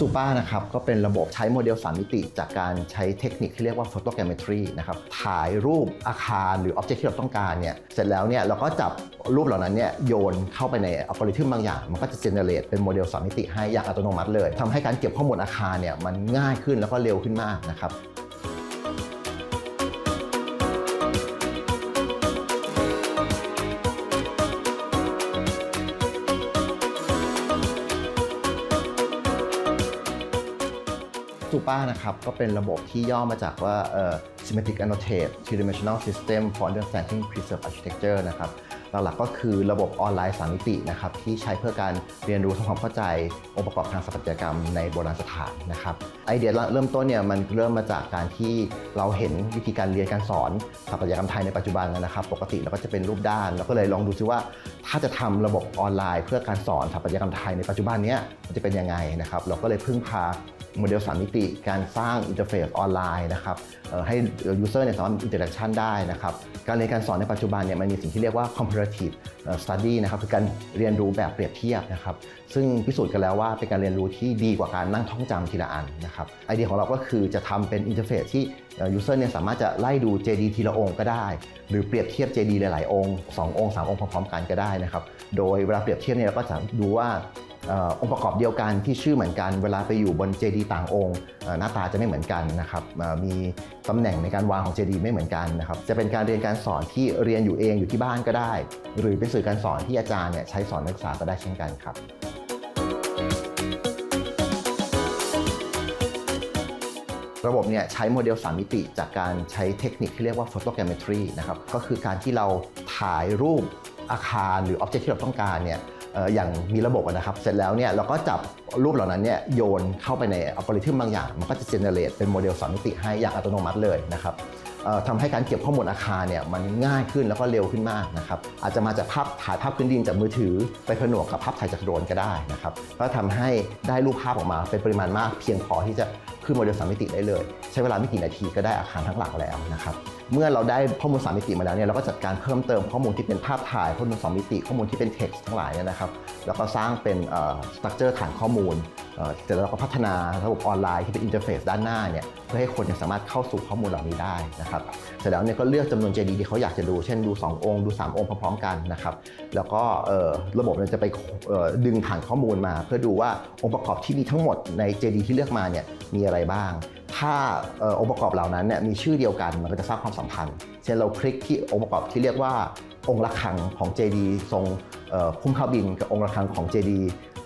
ซูป้านะครับก็เป็นระบบใช้โมเดล 3 มิติ จากการใช้เทคนิคที่เรียกว่า photogrammetry นะครับถ่ายรูปอาคารหรืออ็อบเจกต์ที่เราต้องการเนี่ยเสร็จแล้วเนี่ยเราก็จับรูปเหล่านั้นเนี่ยโยนเข้าไปในอัลกอริทึมบางอย่าง มันก็จะเจเนเรตเป็นโมเดล 3 มิติให้อย่างอัตโนมัติเลยทำให้การเก็บข้อมูลอาคารเนี่ยมันง่ายขึ้นแล้วก็เร็วขึ้นมากนะครับ ซูป้านะครับก็เป็นระบบที่ย่อมาจากว่า Symmetric Annotate Three-dimensional System for Understanding Preserved Architecture นะครับหลักๆก็คือระบบออนไลน์3มิตินะครับที่ใช้เพื่อการเรียนรู้ทำความเข้าใจองค์ประกอบทางสถาปัตยกรรมในโบราณสถานนะครับไอเดียเริ่มต้นเนี่ยมันเริ่มมาจากการที่เราเห็นวิธีการเรียนการสอนสถาปัตยกรรมไทยในปัจจุบันนะครับ ปกติเราก็จะเป็นรูปด้านเราก็เลยลองดูซิว่า ถ้าจะทำระบบออนไลน์ เพื่อการสอนสถาปัตยกรรมไทยในปัจจุบันเนี้ยมันจะเป็นยังไงนะครับเราก็เลยพึ่งพา โมเดล3มิติ การสร้างอินเทอร์เฟซออนไลน์นะครับให้ยูเซอร์เนี่ยสามารถอินเตอร์แอคชั่นได้นะครับการเรียนการสอนในปัจจุบันเนี่ยมันมีสิ่งที่เรียกว่า comparative study นะครับคือการเรียนรู้แบบเปรียบเทียบนะครับซึ่งพิสูจน์กันแล้วว่าเป็นการเรียนรู้ที่ดีกว่าการนั่งท่องจำทีละอันนะครับไอเดียของเราก็คือจะทำเป็นอินเทอร์เฟซที่ยูเซอร์เนี่ยสามารถจะไล่ดู JD ทีละองค์ก็ได้ หรือเปรียบเทียบ JD หลาย ๆ องค์ 2 องค์ 3 องค์พร้อมๆกันก็ได้นะครับโดยเวลาเปรียบเทียบเนี่ยเราก็จะดูว่า องค์ประกอบเดียวกันที่ชื่อเหมือนกัน เวลาไปอยู่บนเจดีต่างองค์หน้าตาจะไม่เหมือนกันนะครับมีตำแหน่งในการวางของเจดีไม่เหมือนกันนะครับจะเป็นการเรียนการสอนที่เรียนอยู่เองอยู่ที่บ้านก็ได้ หรือเป็นสื่อการสอนที่อาจารย์เนี่ยใช้สอนนักศึกษาก็ได้เช่นกันครับระบบเนี่ยใช้โมเดล 3 มิติ จากการใช้เทคนิคที่เรียกว่า photogrammetry นะครับ ก็คือการที่เราถ่ายรูปอาคารหรือ object ที่เราต้องการเนี่ย อย่างมีระบบนะครับ เสร็จแล้วเนี่ยเราก็จับรูปเหล่านั้นเนี่ยโยนเข้าไปในอัลกอริทึมบางอย่าง มันก็จะ generate เป็นโมเดล3มิติให้อย่างอัตโนมัติเลยนะครับทำให้การเก็บข้อมูลอาคารเนี่ยมันง่ายขึ้นแล้วก็เร็วขึ้นมากนะครับอาจจะมาจากภาพถ่ายภาพพื้นดินจากมือถือ ไปผนวกกับภาพถ่ายจากโดรนก็ได้นะครับก็ทำให้ได้รูปภาพออกมาเป็นปริมาณมาก เพียงพอที่จะ ขึ้นโมเดลสามิติได้เลย ใช้เวลาไม่กี่นาทีก็ได้อาคารทั้งหลังแล้วนะครับเมื่อเราได้ข้อมูลสามิติมาแล้วเนี่ยเราก็จัดการเพิ่มเติมข้อมูลที่เป็นภาพถ่ายข้อมูลสามิติ ข้อมูลที่เป็นเท็กซ์ทั้งหลายเนี่ยนะครับแล้วก็สร้างเป็นสตรัคเจอร์ฐานข้อมูล เสร็จแล้วเราก็พัฒนาระบบออนไลน์ที่เป็นอินเทอร์เฟซด้านหน้าเนี่ยเพื่อให้คนเนี่ยสามารถเข้าสู่ข้อมูลเหล่านี้ได้นะครับเสร็จแล้วเนี่ยก็เลือกจำนวน JD ที่เขาอยากจะดู เช่นดู 2 องค์ดู 3 องค์พร้อมๆกันนะครับแล้วก็ระบบเนี่ยจะไปดึงฐานข้อมูลมา เพื่อดูว่าองค์ประกอบที่มีทั้งหมดใน JD ที่เลือกมาเนี่ยมีอะไรบ้าง ถ้าออองค์ประกอบเหล่านั้นเนี่ยมีชื่อเดียวกันมันก็จะสร้างความสัมพันธ์ เช่นเราคลิกที่องค์ประกอบที่เรียกว่าองค์ระฆังของ JD ทรงเอ่อพุ่มข้าวบินกับองค์ระฆังของ JD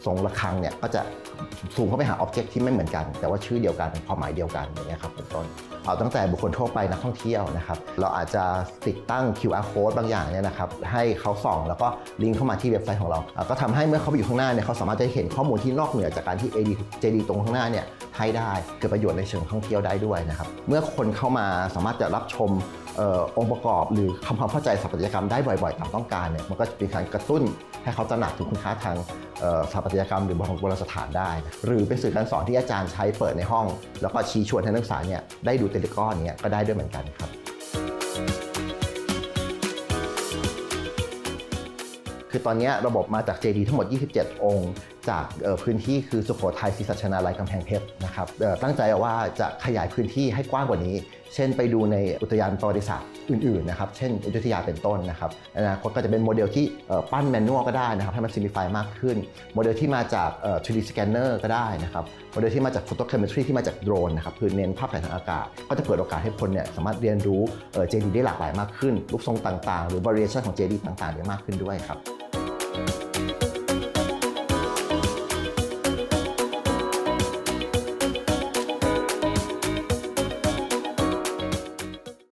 ทรงระฆังเนี่ยก็จะสูงเข้าไปหาอ็อบเจกต์ที่ไม่เหมือนกัน แต่ว่าชื่อเดียวกันความหมายเดียวกันอย่างเงี้ยครับเป็นต้นเอาตั้งแต่บุคคลทั่วไปนักท่องเที่ยวนะครับเราอาจจะติดตั้ง QR code บางอย่างเนี่ยนะครับให้เขาส่องแล้วก็ลิงก์เข้ามาที่เว็บไซต์ของเรา ก็ทำให้เมื่อเขาไปอยู่ข้างหน้าเนี่ยเขาสามารถจะเห็นข้อมูลที่นอกเหนือจากการที่ AD JD ตรงข้างหน้าเนี่ย ให้ได้เกิดประโยชน์ในเชิงท่องเที่ยวได้ด้วยนะครับเมื่อคนเข้ามาสามารถจะรับชมองค์ประกอบหรือทำความเข้าใจสถาปัตยกรรมได้บ่อยๆตามต้องการเนี่ยมันก็จะเป็นการกระตุ้นให้เขาตระหนักถึงคุณค่าทางสถาปัตยกรรมหรือโบราณสถานได้นะหรือเป็นสื่อการสอนที่อาจารย์ใช้เปิดในห้อง แล้วก็ชี้ชวนให้นักศึกษาเนี่ยได้ดูเตลิกอนเนี่ยก็ได้ด้วยเหมือนกันครับ คือตอนนี้ระบบมาจาก JD ทั้งหมด 27 องค์ จากพื้นที่คือสุโขทัยศรีสัชนาลัยกำแพงเพชรนะครับตั้งใจว่าจะขยายพื้นที่ให้กว้างกว่านี้ เช่นไปดูในอุทยานประวัติศาสตร์อื่นๆนะครับเช่นอยุธยาเป็นต้นนะครับอนาคตก็จะเป็นโมเดลที่ปั้นแมนนวลก็ได้นะครับให้มัน simplify มากขึ้น โมเดลที่มาจากเอ่อ 3D scanner ก็ได้นะครับโมเดลที่มาจาก photogrammetry ที่มาจากโดรนนะครับคือเน้นภาพถ่ายทางอากาศ ก็จะเปิดโอกาสให้คนเนี่ยสามารถเรียนรู้เอ่อ JD ได้หลากหลายมากขึ้นรูปทรงต่างๆ หรือ variation ของ JD ต่างๆ ได้มากขึ้นด้วยครับ Thank you.